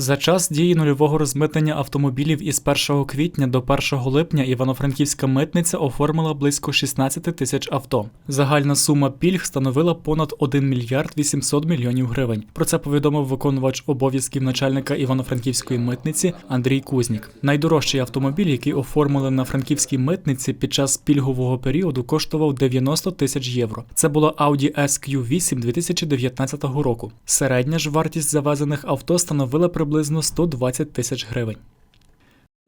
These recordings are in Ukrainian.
За час дії нульового розмитнення автомобілів із 1 квітня до 1 липня Івано-Франківська митниця оформила близько 16 тисяч авто. Загальна сума пільг становила понад 1 мільярд 800 мільйонів гривень. Про це повідомив виконувач обов'язків начальника Івано-Франківської митниці Андрій Кузнік. Найдорожчий автомобіль, який оформили на франківській митниці під час пільгового періоду, коштував 90 тисяч євро. Це була Audi SQ8 2019 року. Середня ж вартість завезених авто становила приблизно 120 тисяч гривень.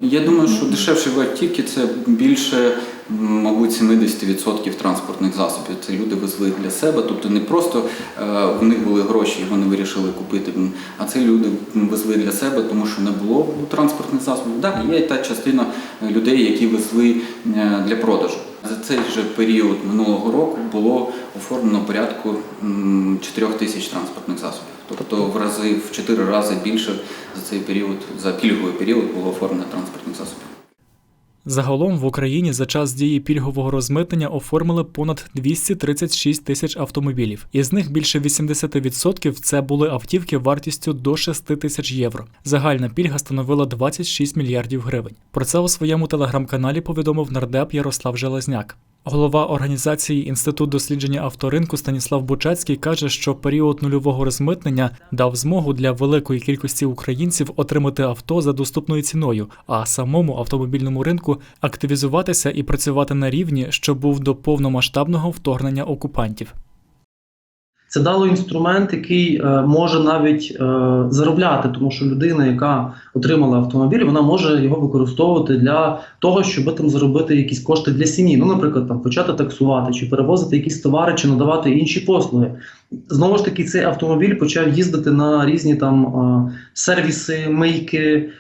Я думаю, що дешевші автівки це більше, мабуть, 70% транспортних засобів. Це люди везли для себе, тобто не просто е, в них були гроші, і вони вирішили купити, а це люди везли для себе, тому що не було транспортних засобів. Так, є та частина е, людей, які везли е, для продажу. За цей же період минулого року було оформлено порядку 4 тисяч транспортних засобів. Тобто в рази в 4 рази більше за цей період, за пільговий період було оформлено транспортних засобів. Загалом в Україні за час дії пільгового розмитнення оформили понад 236 тисяч автомобілів. Із них більше 80% це були автівки вартістю до 6 тисяч євро. Загальна пільга становила 26 мільярдів гривень. Про це у своєму телеграм-каналі повідомив нардеп Ярослав Железняк. Голова організації Інститут дослідження авторинку Станіслав Бучацький каже, що період нульового розмитнення дав змогу для великої кількості українців отримати авто за доступною ціною, а самому автомобільному ринку активізуватися і працювати на рівні, що був до повномасштабного вторгнення окупантів. Це дало інструмент, який е, може навіть е, заробляти, тому що людина, яка отримала автомобіль, вона може його використовувати для того, щоб там заробити якісь кошти для сім'ї. Ну, наприклад, там почати таксувати, чи перевозити якісь товари, чи надавати інші послуги. Знову ж таки, цей автомобіль почав їздити на різні там е, сервіси, мийки,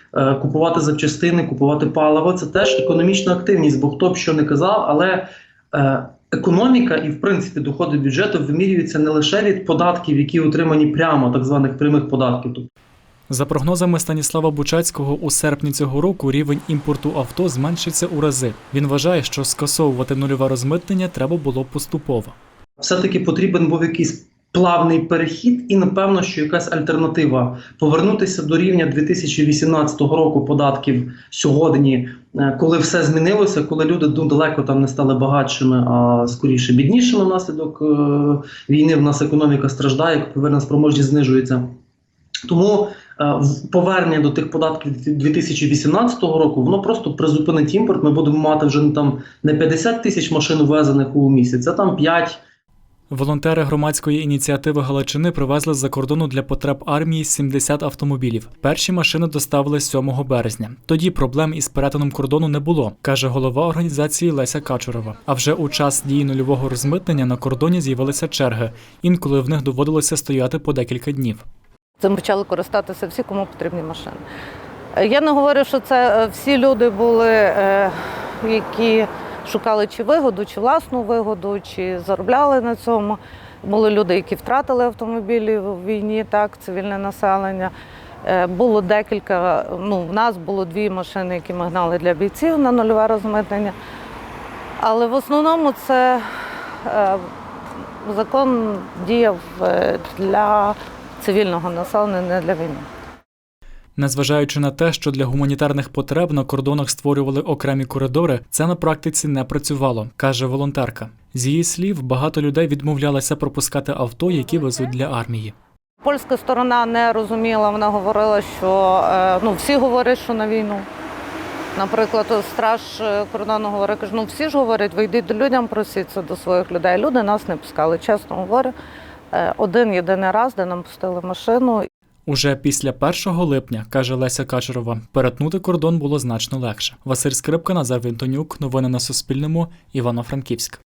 купувати запчастини, купувати паливо. Це теж економічна активність, бо хто б що не казав, але. Економіка і, в принципі, доходи бюджету вимірюються не лише від податків, які отримані прямо, так званих прямих податків. Тобто За прогнозами Станіслава Бучацького, у серпні цього року рівень імпорту авто зменшиться у рази. Він вважає, що скасовувати нульове розмитнення треба було поступово. все-таки потрібен був якийсь плавний перехід, і напевно, що якась альтернатива повернутися до рівня 2018 року податків сьогодні, е, коли все змінилося, коли люди ну, далеко там не стали багатшими, а скоріше біднішими внаслідок е, війни. В нас економіка страждає, купівельна спроможність знижується. Тому е, повернення до тих податків 2018 року воно просто призупинить імпорт. Ми будемо мати вже не там не 50 тисяч машин ввезених у місяць, а там 5 Волонтери громадської ініціативи Галичини привезли з-за кордону для потреб армії 70 автомобілів. Перші машини доставили 7 березня. Тоді проблем із перетином кордону не було, каже голова організації Леся Качурова. А вже у час дії нульового розмитнення на кордоні з'явилися черги. Інколи в них доводилося стояти по декілька днів. Цим почали користатися всі, кому потрібні машини. Я не говорю, що це е, всі люди були, е, які шукали чи вигоду, чи власну вигоду, чи заробляли на цьому. Були люди, які втратили автомобілі в війні, так, цивільне населення. Е, Було декілька, ну, в нас було дві машини, які ми гнали для бійців на нульове розмитнення. Але в основному це е, закон діяв е, для цивільного населення, не для війни. Незважаючи на те, що для гуманітарних потреб на кордонах створювали окремі коридори, це на практиці не працювало, каже волонтерка. З її слів, багато людей відмовлялися пропускати авто, які везуть для армії. Польська сторона не розуміла, вона говорила, що е, ну, всі говорять, що на війну. Наприклад, страж е, кордону говорить, каже, ну всі ж говорять, ви йдіть до людям, просіться до своїх людей. Люди нас не пускали. Чесно говорю, Е, один єдиний раз, де нам пустили машину, Уже після 1 липня, каже Леся Качерова, перетнути кордон було значно легше. Василь Скрипка, Назар Вінтонюк. Новини на Суспільному. Івано-Франківськ.